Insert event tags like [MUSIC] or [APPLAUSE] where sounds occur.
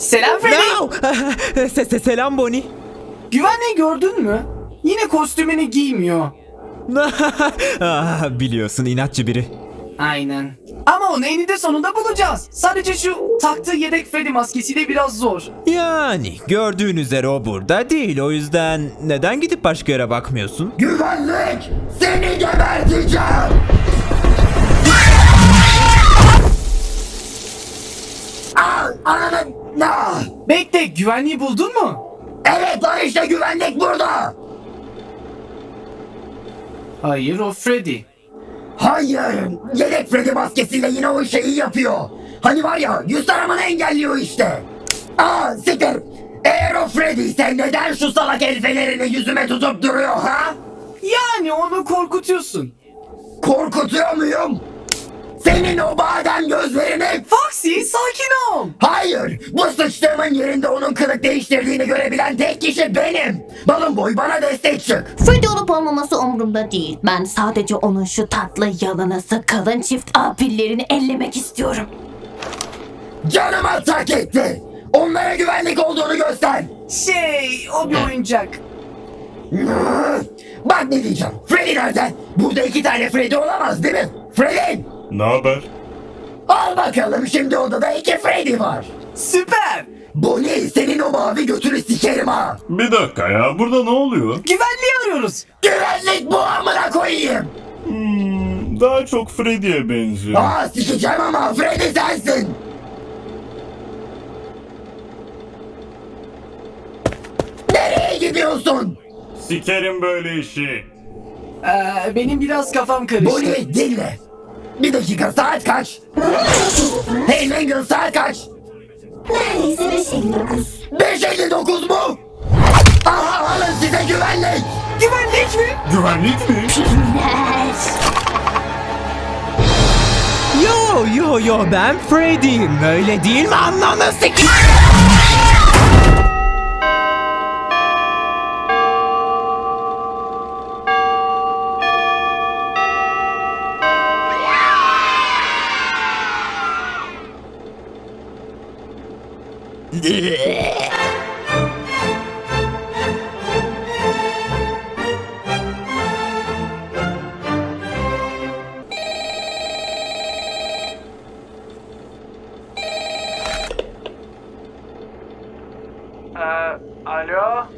Selam Freddy. No! [LAUGHS] Se- se- Selam Bonnie. Güvenliği gördün mü? Yine kostümünü giymiyor. [LAUGHS] ah, biliyorsun inatçı biri. Aynen. Ama onu eninde sonunda bulacağız. Sadece şu taktığı yedek Freddy maskesiyle biraz zor. Yani gördüğün üzere o burada değil. O yüzden neden gidip başka yere bakmıyorsun? Güvenlik! Seni geberteceğim! Bekle güvenliği buldun mu? Evet lan işte güvenlik burada! Hayır o Freddy. Hayır! Yedek Freddy maskesiyle yine o şeyi yapıyor. Hani var ya yüz taramanı engelliyor işte. Aa siktir! Eğer o Freddy ise neden şu salak el fenerini yüzüme tutup duruyor ha? Yani onu korkutuyorsun. Korkutuyor muyum? Senin o badem gözlerini... Foxy sakin ol. Hayır! Bu sıçtığımın yerinde onun kılık değiştirdiğini görebilen tek kişi benim! Balın boy bana destek çık! Freddy olup olmaması umurumda değil. Ben sadece onun şu tatlı yalanası kalın çift A pillerini ellemek istiyorum. Canıma tak etti! Onlara güvenlik olduğunu göster! Şey o bir oyuncak. Bak ne diyeceğim. Freddy nerede? Burada iki tane Freddy olamaz değil mi? Freddy! Ne haber? Al bakalım şimdi odada iki Freddy var. Süper. Bu ne? Senin o mavi götünü sikerim ha. Bir dakika ya burada ne oluyor? Güvenliği arıyoruz. Güvenlik bu amına koyayım. Hmm, daha çok Freddy'ye benziyor. Aa sikeceğim ama Freddy sensin. Nereye gidiyorsun? Sikerim böyle işi. Ee, benim biraz kafam karıştı. Bonnie dinle. Bir dakika saat kaç? hey Mangle saat kaç? Neredeyse 559. 5.59 mu? Aha alın size güvenlik. Güvenlik mi? Güvenlik mi? Yo yo yo ben Freddy'yim öyle değil mi anlamı siki? Alo?